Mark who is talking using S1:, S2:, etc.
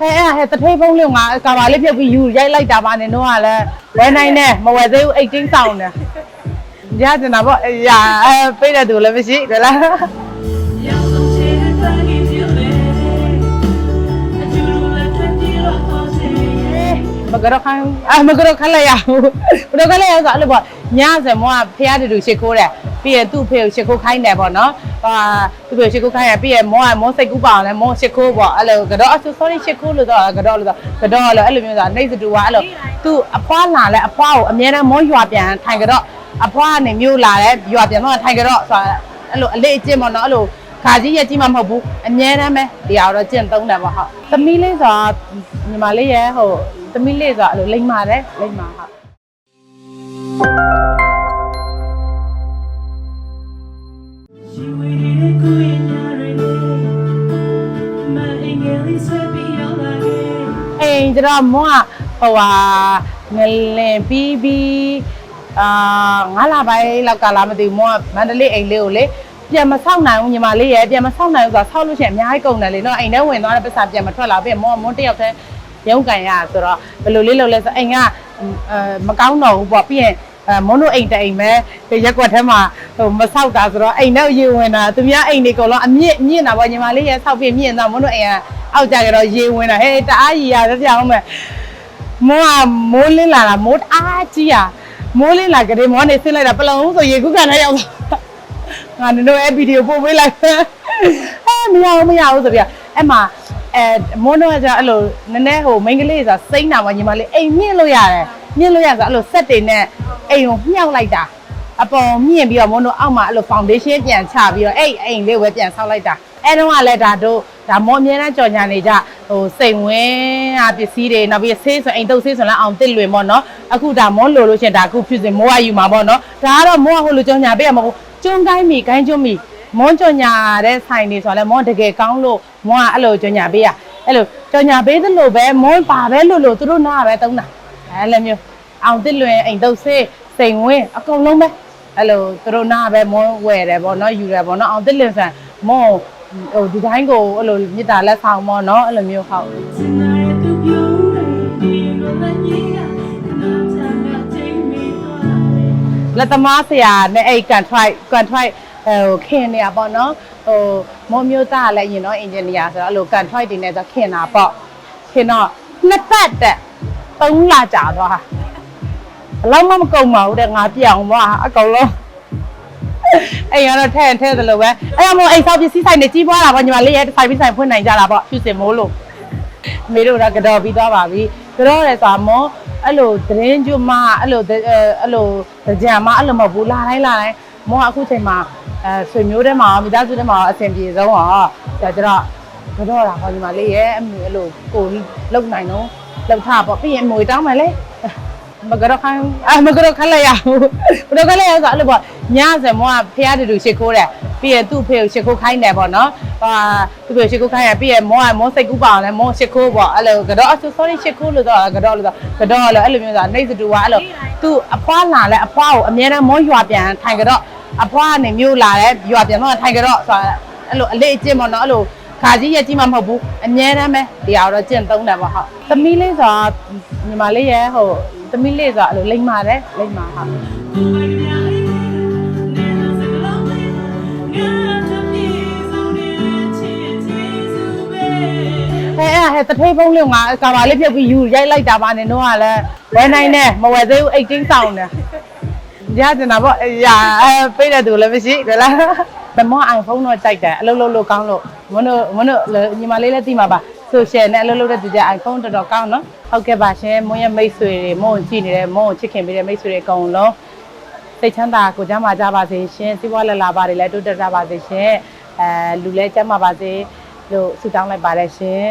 S1: ဟဲ့အဲ့ဟဲ့တထိတ်ဖုံးလေးငါကာဘာလေးဖြုတ်ပြီးယူရိုက်လိုက်တာပါနဲ့တော့ကလည်းဝယ်နိုင်နဲ့မဝယ်သေးဘူး18ဆောင်တယ်ရကျင်တာပေါ့ရာပေးတဲ့သူလည်းမရှိဘူးလားမကတော့ခံအမကတော့ခံလိုက်ရဘူးဘယ်တော့ခံလိုက်ရဆိုအဲ့လိုပေါ့ညစံမောကဖះတူတူရှိခိုးတယ် ပြီးရသူ့ဖေကိုရှစ်ခိုးခိုင်းတယ်ပေါ့နော်ဟာသူ့ဖေရှစ်ခိုးခိုင်းရပြီးရမောကမောစိတ်ကူးပါအောင်လဲမောရှစ်ခိုးပေါ့အဲ့လိုကတော့အဆူ sorry ရှစ်ခိုးလို့တော့ကတော့လို့တော့ကတော့လို့အဲ့လိုမျိုးဆိုတာနှိပ်စတူကအဲ့လိုသူ့အဖွားလာလဲအဖွားကိုအများနဲ့မောရွာပြန်ထိုင်ကတော့အဖွားကနေမျိုးလာတယ်ရွာပြန်တော့ထိုင်ကတော့ဆိုတာအဲ့လိုအလေးအကျင့်ပေါ့နော်အဲ့လိုခါကြီးရက်ကြီးမှမဟုတ်ဘူးအများတမ်းပဲတရားတော့ကျင့်သုံးတယ်ပေါ့ဟုတ်သမီးလေးဆိုတာညီမလေးရဲ့ဟိုသမီးလေးဆိုတာအဲ့လိုလိမ့်ပါတယ်လိမ့်ပါဟုတ် အိမ်ကျတော့မောကဟိုဟာငလင်ပြီးပြီးအာငါးလပိုင်းလောက်ကလာမသိဘူးမောကမန္တလေးအိမ်လေးကိုလေပြန်မဆောက်နိုင်ဘူးညီမလေးရဲ့ပြန်မဆောက်နိုင်ဘူးဆိုတော့ဆောက်လို့ရှိရင်အများကြီးကုန်တယ်လေနော်အိမ်ထဲဝင်သွားတဲ့ပတ်စံပြန်မထွက်လာပြီးမောကမောတစ်ယောက်တည်းရုံးကန်ရဆိုတော့ဘယ်လိုလေးလုပ်လဲဆိုအိမ်ကအဲမကောင်းတော့ဘူးပေါ့ပြီးရင်အဲမွန်းတို့အိမ်တိုင်မဲရက်ကွက်ထဲမှာဟိုမဆောက်တာဆိုတော့အိမ်တော့ရေဝင်တာသူများအိမ်တွေအကုန်လုံးအမြင့်မြင့်တာပေါ့ညီမလေးရဲ့ဆောက်ပြမြင့်တာမွန်းတို့အိမ်က အောက်ကြကြတော့ရေဝင်တာဟဲ့တအားကြီးရပြပြအောင်မယ်မိုးကမိုးလင်းလာတာမိုးတအားကြီးอ่ะမိုးလင်းလာကြတယ်မောနေဆင်းလိုက်တာပလုံဆိုရေကုကန်နဲ့ရောက်တာငါတို့အဲ့ဗီဒီယိုပို့ပေးလိုက်အဲမရဘူးမရဘူးဆိုပြအဲ့မှာအဲမိုးတော့ကအဲ့လိုနည်းနည်းဟိုမိန်းကလေးဆိုတာစိမ့်တာမှညီမလေးအိမ်မြင့်လို့ရတယ်မြင့်လို့ရဆိုအဲ့လိုစက်တွေနဲ့အိမ်ကိုမြှောက်လိုက်တာအပေါ်မြင့်ပြီးတော့မွန်းတို့အောက်မှာအဲ့လို foundation ပြန်ချပြီးတော့အဲ့အိမ်လေးကိုပဲပြန်ဆောက်လိုက်တာအဲ့တော့ကလည်းဒါတို့ ဒါမောအမြဲတမ်းကြော်ညာနေကြဟိုစိန်ဝင်းအပစ္စည်းတွေနောက်ပြီးဆေးဆိုအိမ်တုပ်ဆေးဆိုလည်းအောင်တစ်လွင်ပေါ့နော်အခုဒါမောလိုလို့ရှရင်ဒါအခုဖြစ်စင်မောကယူမှာပေါ့နော်ဒါကတော့မောကဟိုလိုကြော်ညာပေးရမှာမဟုတ်ကျွန်းကိုင်းမီကိုင်းကျွန်းမီမောကြော်ညာတဲ့ဆိုင်တွေဆိုတော့လည်းမောတကယ်ကောင်းလို့မောကအဲ့လိုကြော်ညာပေးရအဲ့လိုကြော်ညာပေးသလိုပဲမောပါပဲလို့လို့သူတို့နားပဲတုံးတာအဲ့လိုမျိုးအောင်တစ်လွင်အိမ်တုပ်ဆေးစိန်ဝင်းအကုန်လုံးပဲအဲ့လိုသူတို့နာပဲမောဝယ်တယ်ပေါ့နော်ယူတယ်ပေါ့နော်အောင်တစ်လင်ဆန်မော ဟိုဒီတိုင်းကိုအဲ့လိုမြစ်တာလက်ဆောင်ပေါ့နော်အဲ့လိုမျိုးဟုတ်
S2: စင်နာရဲ့သူပြုံးတယ်ဒီလိုလည်းကြီးကနာချာကချိန်မီသွားတယ်
S1: လက်သမားဆရာနဲ့အဲ့ကန်ထရိုက်ကန်ထရိုက်ဟိုခင်နေရပေါ့နော်ဟိုမောမျိုးသားကလည်းအရင်တော့အင်ဂျင်နီယာဆိုတော့အဲ့လိုကန်ထရိုက်တွေနဲ့ဆိုခင်တာပေါ့ခင်တော့နှစ်ပတ်တက်သုံးလကြာသွားဟာဘယ်လောက်မှမကုန်ပါဘူးတဲ့ငါပြောင်းသွားအကုန်လုံး အဲ့ရတော့ထဲ့ထဲ့သလိုပဲအဲ့တော့မို့အိမ်ဆောက်ပစ္စည်းဆိုင်တွေကြီးပွားတာပေါ့ညီမလေးရဲ့ဆိုင်ပြီးဆိုင်ဖွင့်နိုင်ကြတာပေါ့ဖြူစင်မိုးလို့အမေတို့ကကတော့ပြီးသွားပါပြီကတော့လေဆိုမောအဲ့လိုသတင်းကျွမအဲ့လိုအဲ့လိုကြံမအဲ့လိုမဟုတ်ဘူးလာတိုင်းလာတိုင်းမောအခုချိန်မှာအဲဆွေမျိုးထဲမှာမိသားစုထဲမှာအဆင်ပြေဆုံးอ่ะဒါကြတော့ကတော့တာပေါ့ညီမလေးရဲ့အမေအဲ့လိုကိုလုံနိုင်တော့လုံထားပေါ့ပြီးရင်မွေတောင်းမယ်လေ မကတော့ခိုင်းအမကတော့ခက်လိုက်ရဘူးမကတော့ခက်လိုက်ရဆိုအဲ့လိုပေါ့ညစံမောကဖះတူတူရှ िख ိုးတယ်ပြီးရင်သူ့ဖေကိုရှ िख ိုးခိုင်းတယ်ပေါ့နော်ဟာသူ့ဖေကိုရှ िख ိုးခိုင်းရပြီးရင်မောကမောစိတ်ကူးပါအောင်လဲမောရှ िख ိုးပေါ့အဲ့လိုကတော့အဆူ sorry ရှ िख ိုးလို့တော့ကတော့လို့တော့ကတော့လို့အဲ့လိုမျိုးဆိုတာနှိပ်စတူကအဲ့လိုသူ့အဖွားလာလဲအဖွားကိုအမြဲတမ်းမောရွာပြန်ထိုင်ကတော့အဖွားကနေမျိုးလာလဲရွာပြန်တော့ထိုင်ကတော့ဆိုတာအဲ့လိုအလေးအကျင့်ပေါ့နော်အဲ့လိုခါကြီးရဲ့ကြီးမှမဟုတ်ဘူးအမြဲတမ်းပဲဒီဟာတော့ကျင့်သုံးတယ်ပေါ့ဟုတ်သမီးလေးဆိုတာညီမလေးရဲ့ဟို သမီးလေးဆိုတာအဲ့လိုလိမ့်မာတယ်လိမ့်မာဟုတ်
S2: ကိုယ်ပိုင်များလေးနေလို့စကလုံးလေးငါတို့ပြေဆုံးနေတဲ့ချစ်ချစ်စုပဲ
S1: ဟဲ့အဲ့ဟဲ့တထိတ်ဖုံးလေးငါကာဘာလေးဖြုတ်ပြီးယူရိုက်လိုက်တာပါနဲ့တော့ကလည်းဝယ်နိုင်တယ်မဝယ်သေးဘူး18တောင်းတယ်ရကျင်တာပေါ့အေးရအဲပေးတဲ့သူလည်းမရှိဒလားဘမော iPhone တော့ကြိုက်တယ်အလုပ်လုပ်လို့ကောင်းလို့မွန်းတို့မွန်းတို့ညီမလေးလည်းသိမှာပါ social နဲ့အလုပ်လုပ်တဲ့သူကြ iPhone တော်တော်ကောင်းနော်ဟုတ်ကဲ့ပါရှင်မွန်းရဲ့မိတ်ဆွေတွေမွန်းကိုကြည့်နေတယ်မွန်းကိုချစ်ခင်ပေးတဲ့မိတ်ဆွေတွေအကုန်လုံးစိတ်ချမ်းသာကိုကြမ်းမာကြပါစေရှင်စီးပွားလက်လာပါတွေလည်းတိုးတက်ကြပါစေရှင်အဲလူလည်းကျမ်းမာပါစေလို့ဆုတောင်းလိုက်ပါတယ်ရှင်